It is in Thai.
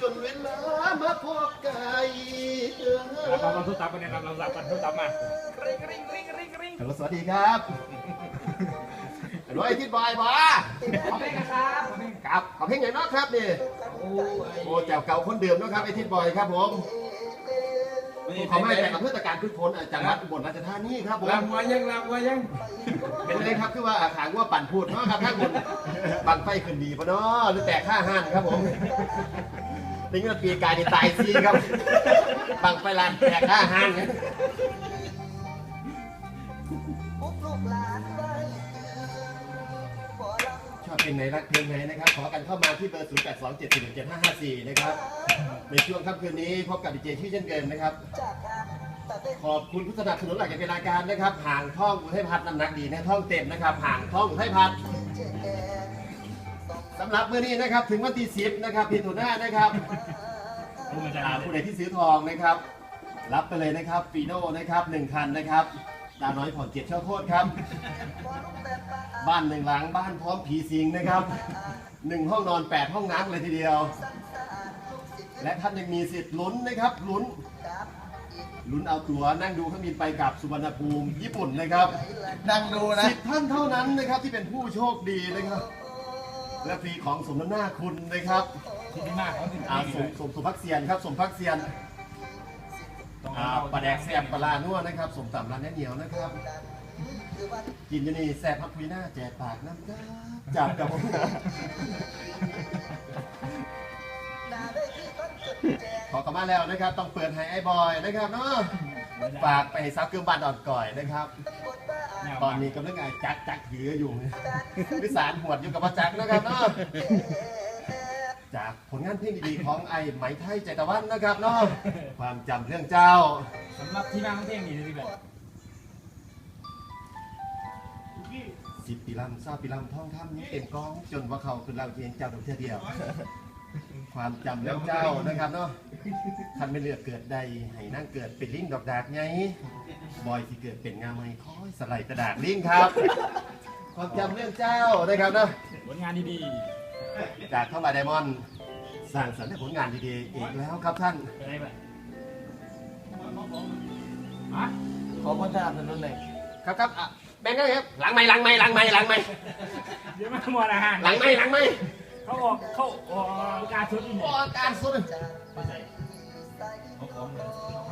จนเวลามาพบกายเราเราทุบตับกันนะครับเราสับกันทุบตับมาฮัลโหลสวัสดีครับฮัลโหลไอ้ทิดบอยบอขอเพลงนะครับครับขอเพลงไหนอยเนาะครับนี่โอ้แจ๋วเก่าคนเดิมเนาะครับไอ้ทิดบอยครับผมเขาไม่แต่กับเพื่อตการขึ้นพ้นจังหวัดอุบลราชธานีครับผมลำมายังลำมายังเป็นไรครับคือว่าขางว่าปั่นพูดเนาะครับท่านบนบังไฟขึ้นดีปะเนาะหรือแตกข้าห้านครับผม นี่ก็ปีกายนี่ตายซีครับ บังไฟลานแตกข้าห้านเนี่ยชอบเพลงไหนรักเพลงไหนนะครับ ขอกันเข้ามาที่เบอร์ 0 8 2 7 4 1 7 5 5 4 นะครับ ในช่วงค่ำคืนนี้พบกับดีเจชื่อเช่นเดิมนะครับขอบคุณผู้สนับสนุนหลักการเป็นรายการนะครับ ห่างท่องอุทัยพัฒน์น้ำหนักดีนะท่องเต็มนะครับ ห่างท่องอุทัยพัฒน์สำหรับมื้อนี้นะครับถึงวันที่10นะครับพี่ตุน่านะครับดูมันจะอ่าผู้ใดที่ซื้อทองนะครับ รับไปเลยนะครับฟีโน่นะครับหนึ่งคันนะครับดาวน้อยผ่อนเจ็ดเช่าโคตรครับ บ้านหนึ่งหลังบ้านพร้อมผีสิงนะครับหนึ่งห้องนอนแปดห้องน้ำเลยทีเดียว และท่านยังมีสิทธิ์ลุ้นนะครับลุ้นลุ้นเอาตั๋วนั่งดูเครื่องบินไปกับสุวรรณภูมิญี่ปุ่นนะครับนั่งดูนะสิบท่านเท่านั้นนะครับที่เป็นผู้โชคดีนะครับ และฟรีของสมน้ำหน้าคุณนะครับที่ดีมากเขาถึงอ่าสมสมสมพักเซียนครับสมพักเซียนต้องอ่าเอาปลาแดกแซ่บปลาลานัวนะครับสมตำร้านเหนียวนะครับ กินอยู่นี่แซ่บพักคุยหน้าแจกปากน้ำจ้าจับกับผมขอกลับมาแล้วนะครับ ต้องเปิดให้ไอ้บอยนะครับเนาะฝากไปให้ซับเกือบานอ่อนก่อยนะครับ ตอนนี้กำลังไงจักจักถืออยู่วิสารหวดอยู่กับพระจักรนะครับเนาะจากผลงานเพลงดีๆของไอ้ไหมไทยใจตะวันนะครับเนาะความจำเรื่องเจ้าสำหรับที่มาของเพลงนี้ดีแบบสิบปีลำเศร้าปีลำท่องท่ำนี้เต็มกอง จนว่าเขาคือเราเพียงเจ้าดอกเทียเดียว ความจำเรื่องเจ้านะครับเนาะท่านไม่เลือกเกิดใดให้นั่งเกิดเป็นลิงดอกดากไงบอยที่เกิดเป็นงามไม้คอยสไลด์กระดาษลิงครับ ความจำเรื่องเจ้านะครับเนาะผลงานดีจากเข้ามาไดมอนด์สร้างสรรค์ให้ผลงานดีๆอีกแล้วครับท่านๆอะไรแบบฮะขอคนสนับสนุนหน่อยครับครับอะแบงค์ครับหลังไม้หลังไม้หลังไม้หลังไม้เดี๋ยวมาหมดอาหารหลังไม้หลังไม้ เขาออกเขาออกการชุดอีกออกอาการสุดเขาของเลย